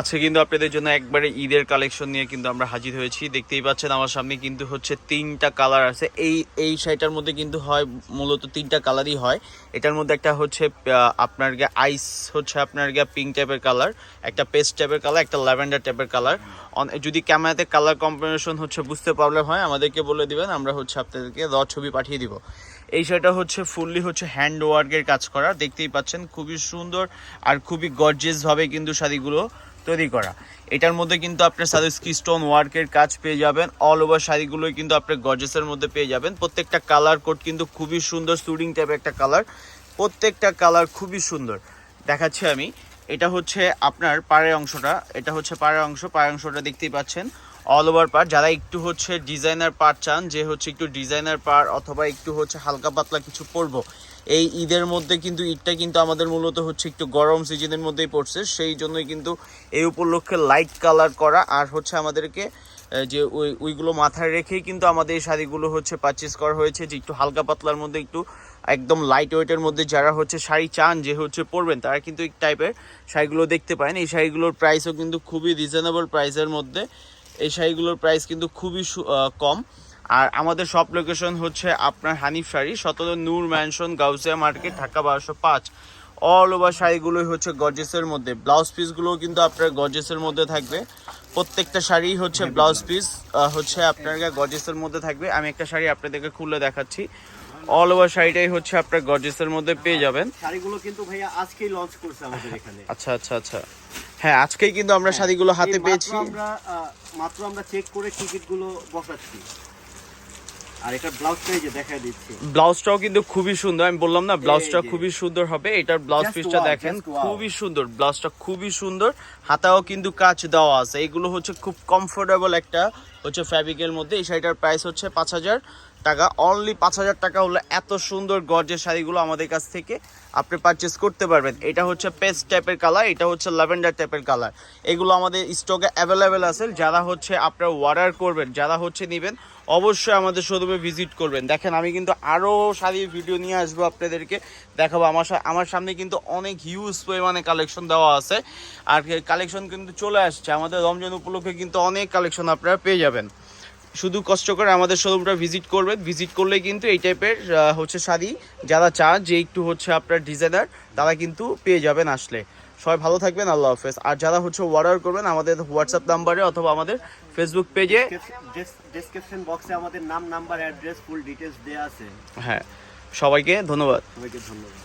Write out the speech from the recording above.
আজকে কিন্তু আপনাদের জন্য একবারে ঈদের কালেকশন নিয়ে কিন্তু আমরা হাজির হয়েছি। দেখতেই পাচ্ছেন আমার সামনে কিন্তু হচ্ছে তিনটা কালার আছে। এই এই শাড়িটার মধ্যে কিন্তু হয়, মূলত তিনটা কালারই হয়। এটার মধ্যে একটা হচ্ছে আপনার গিয়ে আইস হচ্ছে আপনার গিয়ে পিঙ্ক টাইপের কালার একটা পেস্ট টাইপের কালার একটা ল্যাভেন্ডার টাইপের কালার যদি ক্যামেরাতে কালার কম্বিনেশন হচ্ছে বুঝতে প্রবলেম হয়, আমাদেরকে বলে দিবেন, আমরা হচ্ছে আপনাদেরকে র ছবি পাঠিয়ে দিব। এই শাড়িটা হচ্ছে ফুললি হচ্ছে হ্যান্ড ওয়ার্কের কাজ করা। দেখতেই পাচ্ছেন, খুবই সুন্দর আর খুবই গর্জিয়াস ভাবে কিন্তু শাড়িগুলো তৈরি করা। এটার মধ্যে কিন্তু আপনার সাদেস্কি স্টোন ওয়ার্কের কাজ পেয়ে যাবেন। অল ওভার শাড়িগুলোই কিন্তু আপনার গর্জেসের মধ্যে পেয়ে যাবেন। প্রত্যেকটা কালার কোড কিন্তু খুবই সুন্দর সুডিং টাইপের একটা কালার প্রত্যেকটা কালার খুবই সুন্দর। দেখাচ্ছি আমি। এটা হচ্ছে আপনার পাড়ের অংশটা। এটা হচ্ছে পাড়ের অংশ। পাড়ের অংশটা দেখতেই পাচ্ছেন। অল ওভার পার যারা একটু হচ্ছে ডিজাইনার পার চান, যে হচ্ছে একটু ডিজাইনার পার অথবা একটু হচ্ছে হালকা পাতলা কিছু পরবো, এই ঈদের মধ্যে কিন্তু ঈদটা কিন্তু আমাদের মূলত হচ্ছে একটু গরম সিজনের মধ্যেই পড়ছে। সেই জন্যই কিন্তু এই উপলক্ষে লাইট কালার করা আর হচ্ছে আমাদেরকে যে ওই, ওইগুলো মাথায় রেখেই কিন্তু আমাদের এই শাড়িগুলো হচ্ছে পারচেস করা হয়েছে, যে একটু হালকা পাতলার মধ্যে একটু একদম লাইট ওয়েটের মধ্যে যারা হচ্ছে শাড়ি চান, যে হচ্ছে পরবেন, তারা কিন্তু এই টাইপের শাড়িগুলো দেখতে পারেন। এই শাড়িগুলোর প্রাইসও কিন্তু খুবই রিজনেবল প্রাইসের মধ্যে। এই শাড়িগুলোর প্রাইস কিন্তু খুবই কম। আর আমাদের সব লোকেশন হচ্ছে আপনার হানিফ শাড়ি সতেরো নূর ম্যানশন গাউসিয়া মার্কেট ঢাকা বারোশো পাঁচ। অল ওভার শাড়িগুলোই হচ্ছে গর্জেসের মধ্যে। ব্লাউজ পিসগুলোও কিন্তু আপনার গর্জেসের মধ্যে থাকবে। প্রত্যেকটা শাড়ি হচ্ছে ব্লাউজ পিস হচ্ছে আপনার গর্জেসের মধ্যে থাকবে। আমি একটা শাড়ি আপনাদেরকে খুলে দেখাচ্ছি। অল ওভার শাড়িটাই হচ্ছে আপনার গর্জেসের মধ্যে পেয়ে যাবেন। শাড়িগুলো কিন্তু ভাইয়া আজকেই লঞ্চ করছে আমাদের এখানে। আচ্ছা আচ্ছা আচ্ছা। হ্যাঁ আজকেই কিন্তু আমরা শাড়িগুলো হাতে পেয়েছি। আমরা মাত্র আমরা চেক করে টিকিটগুলো বসাচ্ছি। আর এটা ব্লাউজ পেজে দেখা দিচ্ছি। ব্লাউজটাও কিন্তু খুবই সুন্দর আমি বললাম না ব্লাউজটা খুবই সুন্দর হবে এটার ব্লাউজ পিসটা দেখেন খুবই সুন্দর ব্লাউজটা খুবই সুন্দর হাতাও কিন্তু কাজ দেওয়া আছে। এগুলো হচ্ছে খুব কমফোর্টেবল একটা হচ্ছে ফ্যাব্রিকের মধ্যে এই শাড়িটার প্রাইস হচ্ছে পাঁচ হাজার। টাকা। অনলি পাঁচ হাজার টাকা হলে এত সুন্দর গর্জের শাড়িগুলো আমাদের কাছ থেকে আপনি পারচেস করতে পারবেন। এটা হচ্ছে পেস্ট টাইপের কালার এটা হচ্ছে ল্যাভেন্ডার টাইপের কালার এগুলো আমাদের স্টকে অ্যাভেলেবেল আছে। যারা হচ্ছে আপনার অর্ডার করবেন, যারা হচ্ছে নেবেন, অবশ্যই আমাদের শোরুমে ভিজিট করবেন। দেখেন, আমি কিন্তু আরও শাড়ির ভিডিও নিয়ে আসব আপনাদেরকে। দেখাবো, আমার আমার সামনে কিন্তু অনেক হিউজ পরিমাণে কালেকশন দেওয়া আছে। আর কালেকশন কিন্তু চলে আসছে। আমাদের রমজান উপলক্ষে কিন্তু অনেক কালেকশন আপনারা পেয়ে যাবেন। শুধু কষ্ট করে আমাদের শোরুমটা ভিজিট করবেন ভিজিট করলে কিন্তু এই টাইপের হচ্ছে শাড়ি যারা চান যে একটু হচ্ছে আপনার ডিজাইনার তারা কিন্তু পেয়ে যাবেন আসলে। সবাই ভালো থাকবেন আল্লাহ হাফেজ। আর যারা হচ্ছে অর্ডার করবেন আমাদের হোয়াটসঅ্যাপ নাম্বারে অথবা আমাদের ফেসবুক পেজে ডেসক্রিপশন বক্সে আমাদের নাম নাম্বার অ্যাড্রেস ফুল ডিটেলস দেয়া আছে। হ্যাঁ সবাইকে ধন্যবাদ। সবাইকে ধন্যবাদ।